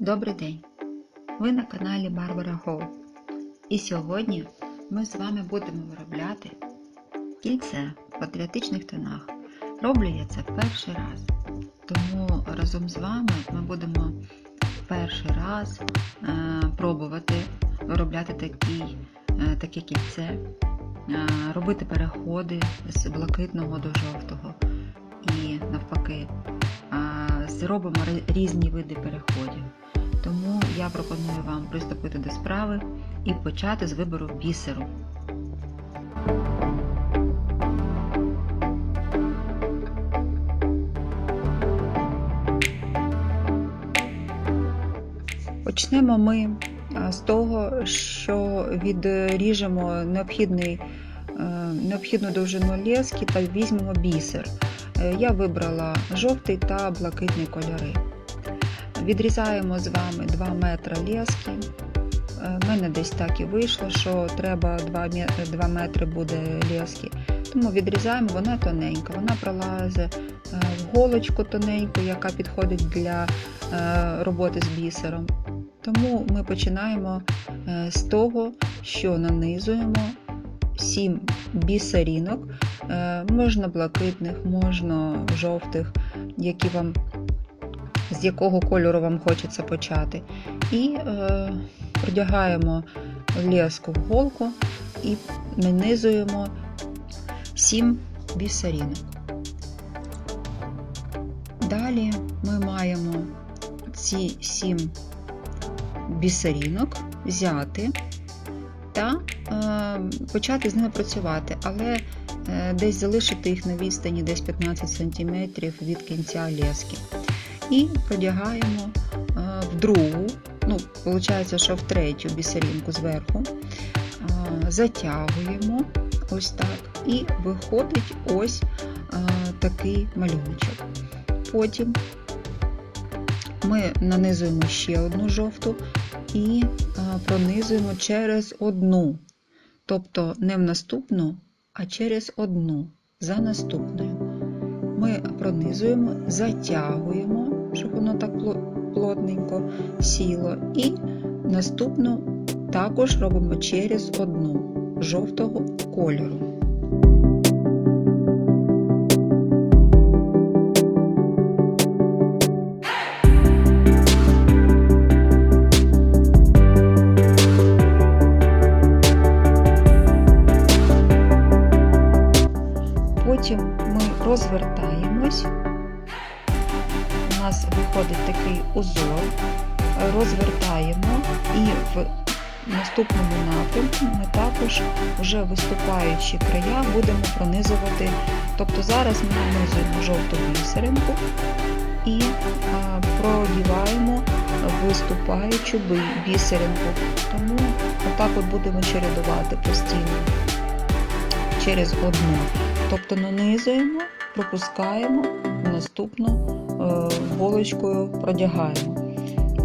Добрий день! Ви на каналі Barbara Hall. І сьогодні ми з вами будемо виробляти кільце в патріотичних тонах. Роблю я це перший раз. Тому разом з вами ми будемо перший раз е, пробувати виробляти такі, е, таке кільце, е, робити переходи з блакитного до жовтого і навпаки. Е, Зробимо різні види переходів. Тому я пропоную вам приступити до справи і почати з вибору бісеру. Почнемо ми з того, що відріжемо е, необхідну довжину лески та візьмемо бісер. Е, Я вибрала жовтий та блакитний кольори. Відрізаємо з вами 2 метри лески. У мене десь так і вийшло, що треба 2, 2 метри буде лески. Тому відрізаємо, вона тоненька, вона пролазить е, в голочку тоненьку, яка підходить для е, роботи з бісером. Тому ми починаємо е, з того, що нанизуємо 7 бісерінок, Е, можна блакитних, можна жовтих, які вам з якого кольору вам хочеться почати. І е, леску в голку і нанизуємо 7 бісерінок. Далі ми маємо ці 7 бісерінок взяти та е, почати з ними працювати, але е, десь залишити їх на відстані десь 15 см від кінця лески. І продягаємо е, в другу, ну, виходить, що в третю бісеринку зверху, затягуємо ось так, і виходить ось такий малюночок. Потім ми нанизуємо ще одну жовту і пронизуємо через одну, тобто не в наступну, а через одну за наступною. Ми пронизуємо, затягуємо, щоб воно так плотненько сіло, і наступну також робимо через одну жовтого кольору. Наступному напрямку ми також вже виступаючі края будемо пронизувати. Тобто зараз ми нанизуємо жовту бісеринку і а, продіваємо виступаючу бісеринку. Тому отак от будемо чередувати постійно через одну. Тобто нанизуємо, пропускаємо, наступну е, голочкою продягаємо.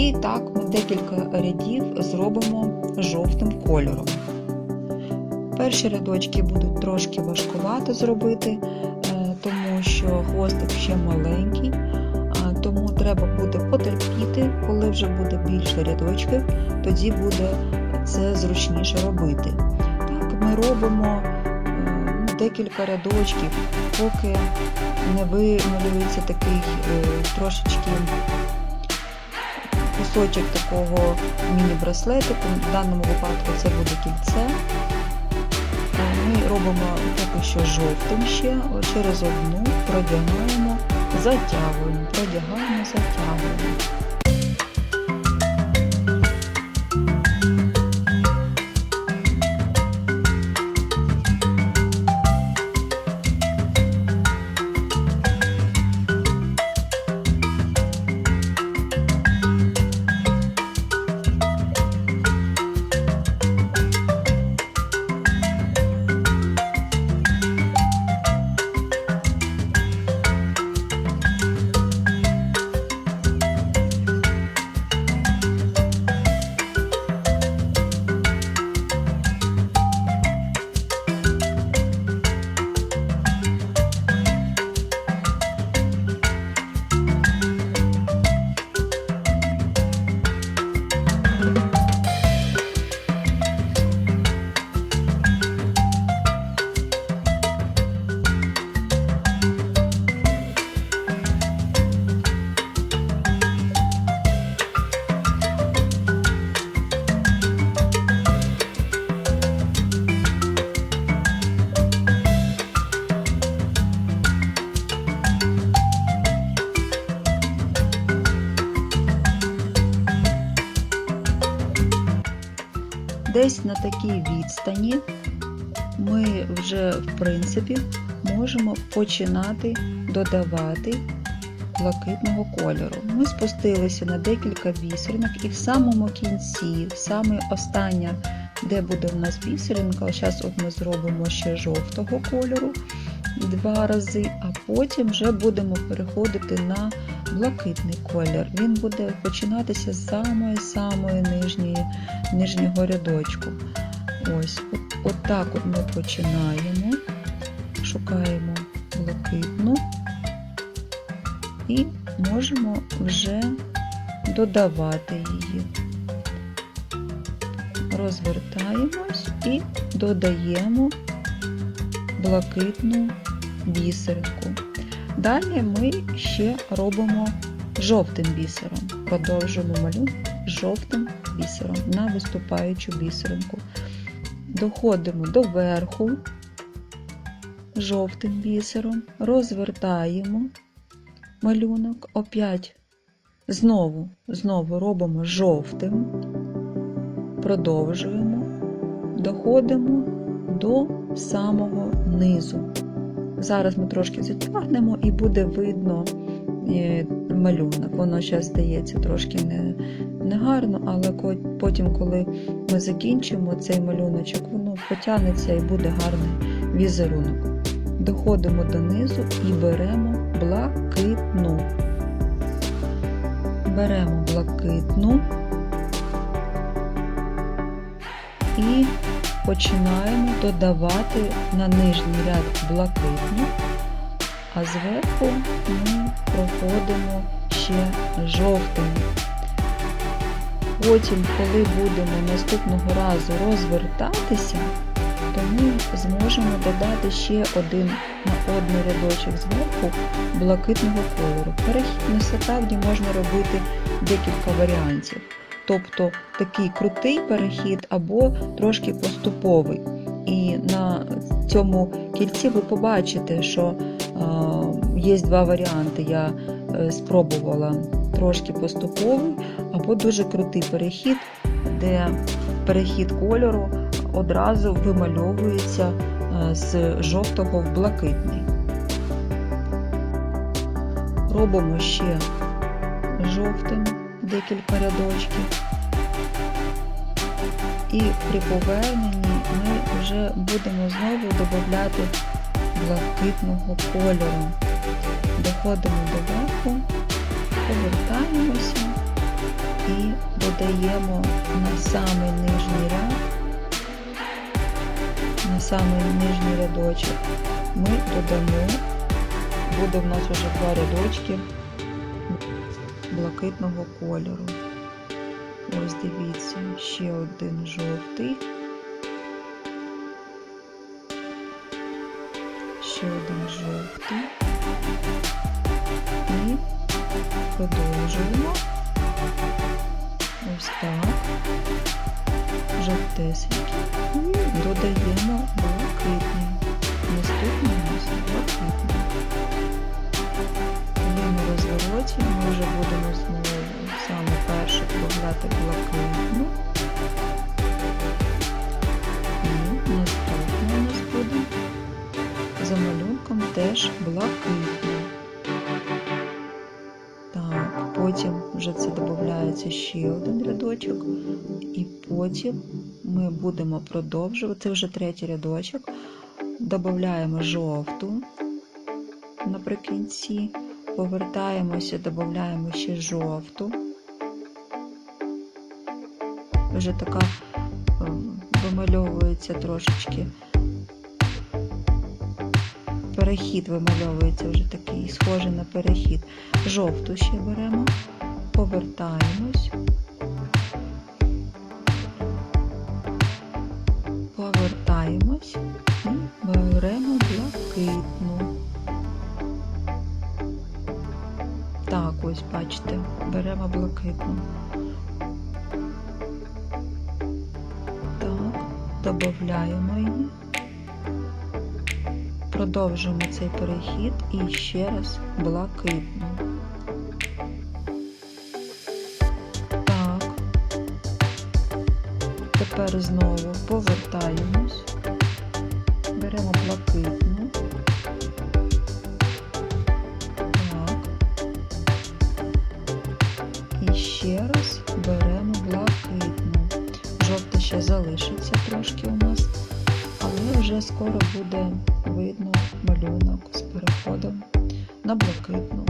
І так ми декілька рядів зробимо жовтим кольором. Перші рядочки будуть трошки важкувато зробити, е, тому що хвостик ще маленький, тому треба буде потерпіти, коли вже буде більше рядочків, тоді буде це зручніше робити. Так, ми робимо е, ну, декілька рядочків, поки не вималюється такий е, трошечки кусочок такого міні-браслетику. В даному випадку це буде кільце. Е, Ми робимо поки що жовтим ще, через одну продягаємо, затягуємо, продягаємо, затягуємо. На такій відстані ми вже, в принципі, можемо починати додавати блакитного кольору. Ми спустилися на декілька бісеринок і в самому кінці, в саме остання, де буде у нас бісеринка, зараз от ми зробимо ще жовтого кольору два рази, а потім вже будемо переходити на блакитний колір. Він буде починатися з самої-самої нижньої, нижнього рядочку. Ось, от, от так от ми починаємо, шукаємо блакитну і можемо вже додавати її. Розвертаємось і додаємо блакитну бісеринку. Далі ми ще робимо жовтим бісером. Продовжуємо малюнок жовтим бісером на виступаючу бісеринку. Доходимо до верху жовтим бісером, розвертаємо малюнок, опять знову, знову робимо жовтим, продовжуємо, доходимо до самого низу. Зараз ми трошки затягнемо і буде видно е, малюнок. Воно зараз здається трошки не, не гарно, але потім, коли ми закінчимо цей малюночок, воно потягнеться і буде гарний візерунок. Доходимо донизу і беремо блакитну. Беремо блакитну і починаємо додавати на нижній ряд блакитну, а зверху ми проходимо ще жовтим. Потім, коли будемо наступного разу розвертатися, то ми зможемо додати ще один на один рядочок зверху блакитного кольору. Перехід насправді можна робити декілька варіантів. Тобто такий крутий перехід або трошки поступовий. І на цьому кільці ви побачите, що є два варіанти. Я е, спробувала трошки поступовий, або дуже крутий перехід, де перехід кольору одразу вимальовується е, з жовтого в блакитний. Робимо ще жовтим декілька рядочків. І при поверненні ми вже будемо знову додати блакитного кольору. Доходимо до верху, повертаємося і додаємо на самий нижній ряд, на самий нижній рядочок ми додамо, буде в нас вже два рядочки блакитного кольору. Ось дивіться, ще один жовтий, ще один жовтий. І продовжуємо. Ось так, жовтесенький. І додаємо блакитний. Додається ще один рядочок, і потім ми будемо продовжувати, це вже третій рядочок, додаємо жовту наприкінці, повертаємося, додаємо ще жовту. Вже така вимальовується трошечки. Перехід вимальовується вже такий, схожий на перехід. Жовту ще беремо, повертаємось, повертаємось і беремо блакитну. Так, ось бачите, беремо блакитну. Так, додаємо її. Продовжуємо цей перехід і ще раз блакитну. Тепер знову повертаємось, беремо блакитну. Так. І ще раз беремо блакитну. Жовте ще залишиться трошки у нас, але вже скоро буде видно малюнок з переходом на блакитну.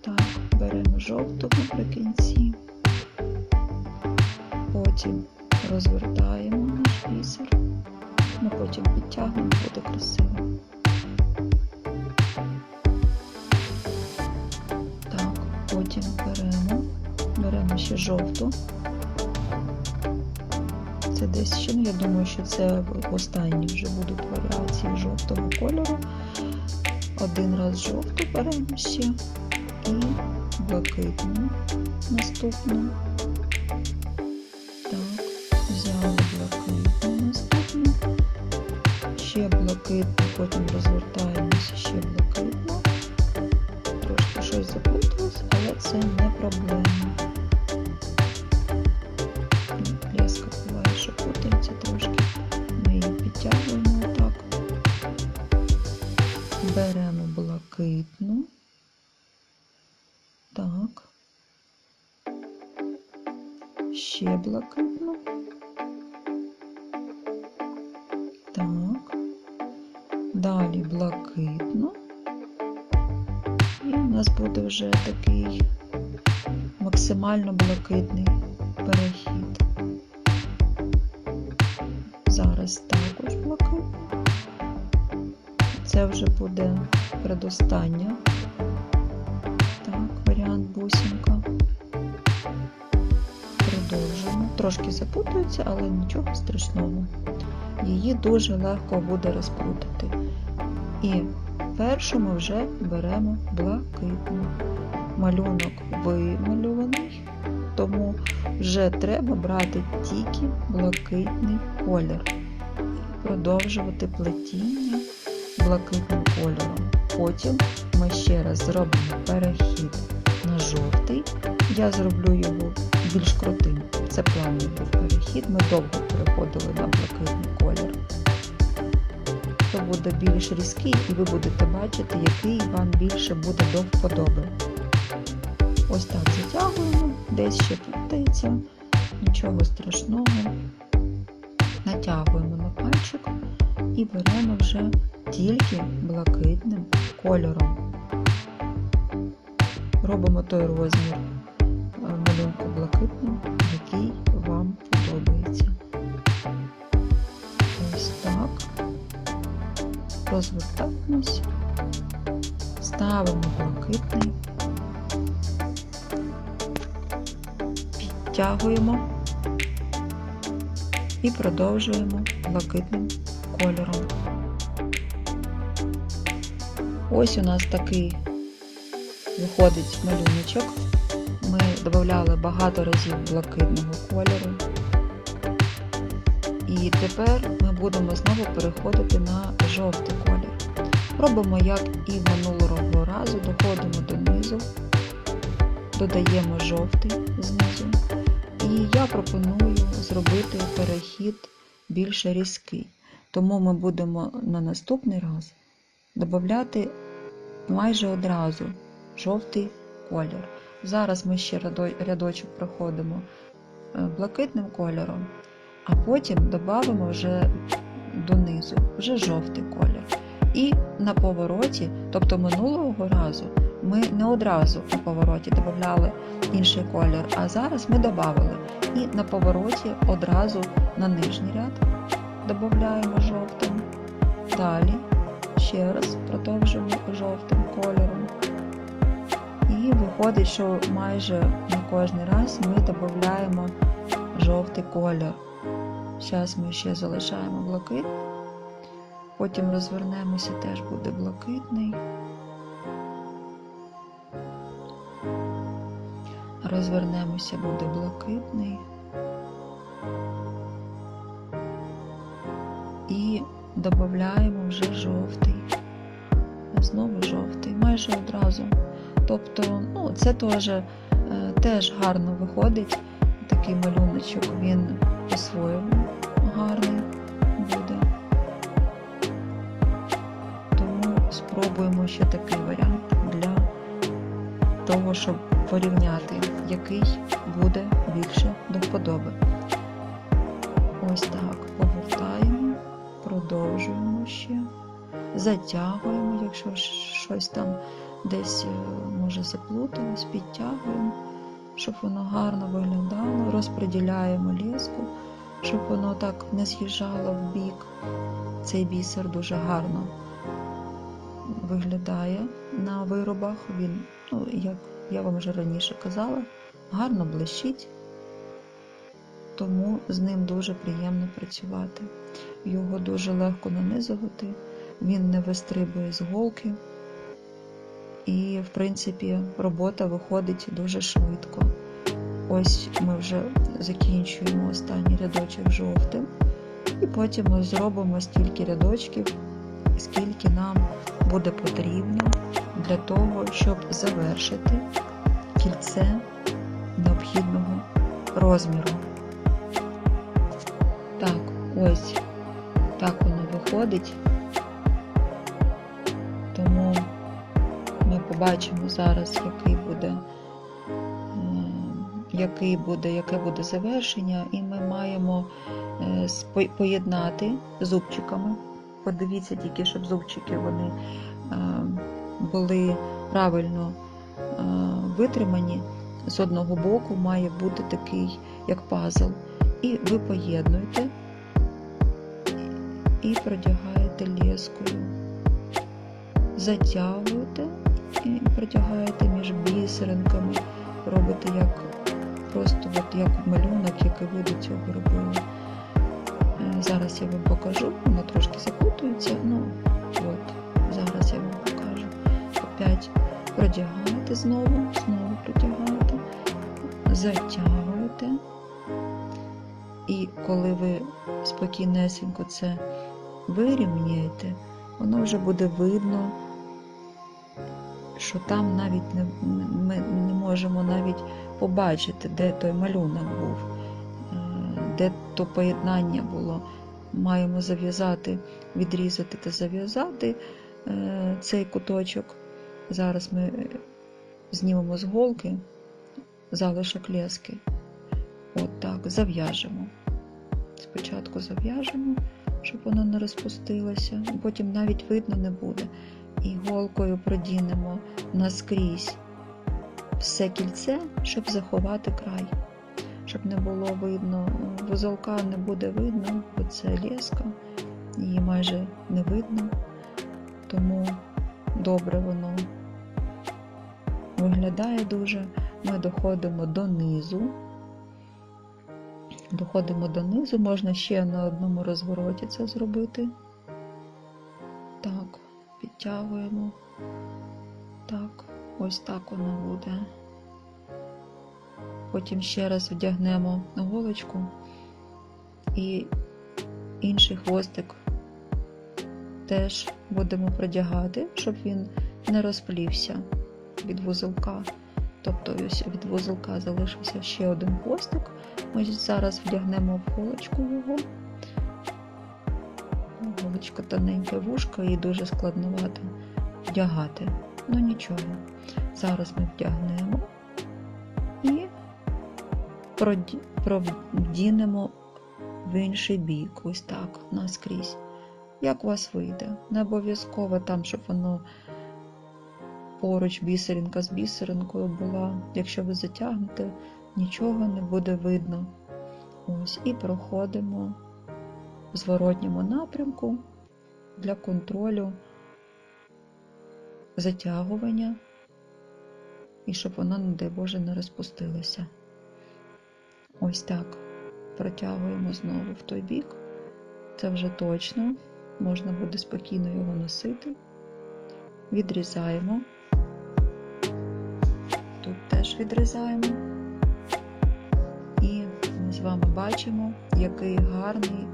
Так, беремо жовту наприкінці. Потім розвертаємо наш бісер. Ну, потім підтягнемо, буде красиво. Так, потім беремо, беремо ще жовту. Це десь ще, ну я думаю, що це останні вже будуть варіації жовтого кольору. Один раз жовту беремо ще і блакитну наступну. Розвертаємося, ще блакитну. Трошки щось заплуталось, але це не проблема. Максимально блакитний перехід. Зараз також блакитний. Це вже буде предостання. Так, варіант бусинка. Продовжуємо. Трошки запутується, але нічого страшного. Її дуже легко буде розплутати. І першу ми вже беремо блакитну. Малюнок вималюваний, тому вже треба брати тільки блакитний колір продовжувати плетіння блакитним кольором. Потім ми ще раз зробимо перехід на жовтий. Я зроблю його більш крутим. Це плавний був перехід. Ми довго переходили на блакитний колір. То буде більш різкий, і ви будете бачити, який вам більше буде до вподоби. Ось так затягуємо, десь ще плутається, нічого страшного. Натягуємо на пальчик і беремо вже тільки блакитним кольором. Робимо той розмір е, малюнку блакитним, який вам подобається. Ось так. Розвертаємось, ставимо блакитний, підтягуємо і продовжуємо блакитним кольором. Ось у нас такий виходить малюночок. Ми додавали багато разів блакитного кольору. І тепер ми будемо знову переходити на жовтий колір. Робимо, як і минулого разу, доходимо донизу, додаємо жовтий знизу. І я пропоную зробити перехід більш різкий. Тому ми будемо на наступний раз додати майже одразу жовтий колір. Зараз ми ще рядочок проходимо блакитним кольором, а потім додамо вже донизу, вже жовтий колір. І на повороті, тобто минулого разу, ми не одразу на повороті додавали інший колір, а зараз ми додали. І на повороті одразу на нижній ряд додаємо жовтим. Далі ще раз продовжуємо жовтим кольором. І виходить, що майже на кожний раз ми додаємо жовтий колір. Зараз ми ще залишаємо блакит, потім розвернемося, теж буде блакитний. Розвернемося, буде блакитний. І додаємо вже жовтий. Знову жовтий, майже одразу. Тобто, ну, це теж, е, теж гарно виходить, такий малюночок, він по-своєму гарний буде. Тому спробуємо ще такий варіант для того, щоб порівняти, який буде більше до вподоби. Ось так повертаємо, продовжуємо ще, затягуємо, якщо щось там десь е, може заплуталось, підтягуємо, щоб воно гарно виглядало, розподіляємо леску, щоб воно так не з'їжджало в бік. Цей бісер дуже гарно виглядає на виробах. Він, ну, як я вам вже раніше казала, гарно блищить, тому з ним дуже приємно працювати. Його дуже легко нанизувати, він не вистрибує з голки. І, в принципі, робота виходить дуже швидко. Ось ми вже закінчуємо останній рядочок жовтим, і потім ми зробимо стільки рядочків, скільки нам буде потрібно для того, щоб завершити кільце необхідного розміру. Так, ось так воно виходить. Тому ми побачимо зараз, який буде, який буде, яке буде завершення, і ми маємо е, поєднати зубчиками. Подивіться тільки, щоб зубчики вони е, були правильно е, витримані. З одного боку має бути такий, як пазл. І ви поєднуєте і продягаєте лескою, затягуєте і протягаєте між бісеринками, робите як просто от як малюнок, який ви до цього робили. Зараз я вам покажу, воно трошки запутується. Ну, от, зараз я вам покажу. Опять продягаєте знову, знову протягаєте, затягуєте. І коли ви спокійнесенько це вирівнюєте, воно вже буде видно, що там навіть не, ми не можемо навіть побачити, де той малюнок був, де то поєднання було. Маємо зав'язати, відрізати та зав'язати цей куточок. Зараз ми знімемо з голки залишок лески. От так, зав'яжемо. Спочатку зав'яжемо, щоб воно не розпустилося, потім навіть видно не буде. І голкою продінемо наскрізь все кільце, щоб заховати край, щоб не було видно. Вузолка не буде видно, бо це леска, її майже не видно, тому добре воно виглядає дуже. Ми доходимо до низу. Доходимо донизу, можна ще на одному розвороті це зробити. Так, підтягуємо. Так, ось так воно буде. Потім ще раз вдягнемо голочку і інший хвостик теж будемо продягати, щоб він не розплівся від вузолка. Тобто від вузолка залишився ще один хвостик. Ми зараз вдягнемо в голочку його. Голочка тоненьке вушко і дуже складновато вдягати. Ну нічого. Зараз ми вдягнемо продінемо в інший бік, ось так, наскрізь. Як у вас вийде? Не обов'язково там, щоб воно поруч бісеринка з бісеринкою була. Якщо ви затягнете, нічого не буде видно. Ось, І проходимо в зворотньому напрямку для контролю затягування, і щоб воно, не дай Боже, не розпустилося. Ось так. Протягуємо знову в той бік. Це вже точно, можна буде спокійно його носити. Відрізаємо тут теж відрізаємо. І ми з вами бачимо, який гарний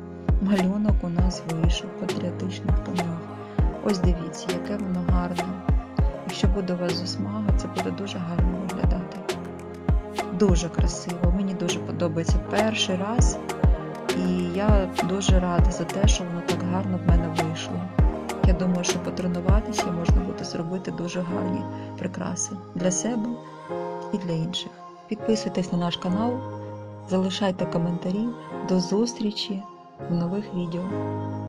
малюнок у нас вийшов в патріотичних тонах. Ось дивіться, яке воно гарне. Якщо буде у вас засмага, це буде дуже гарно. Дуже красиво. Мені дуже подобається перший раз. І я дуже рада за те, що воно так гарно в мене вийшло. Я думаю, що потренуватися можна буде зробити дуже гарні прикраси для себе і для інших. Підписуйтесь на наш канал, залишайте коментарі. До зустрічі в нових відео.